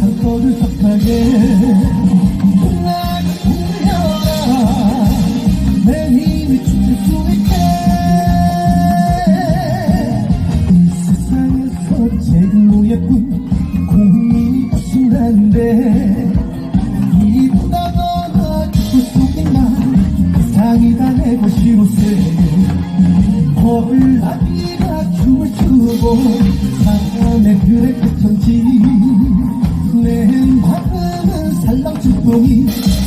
떠들썩하게 나를 울려라. 내 힘이 춤출 수 있게. 이 세상에서 제일로 예쁜 공이 없신다는데 이보다 더 기쁠 수 있나? 세상이 다 내 것이로세. 벌나비가 춤을 추고 사람의 그래 끝천지 살랑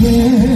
夜。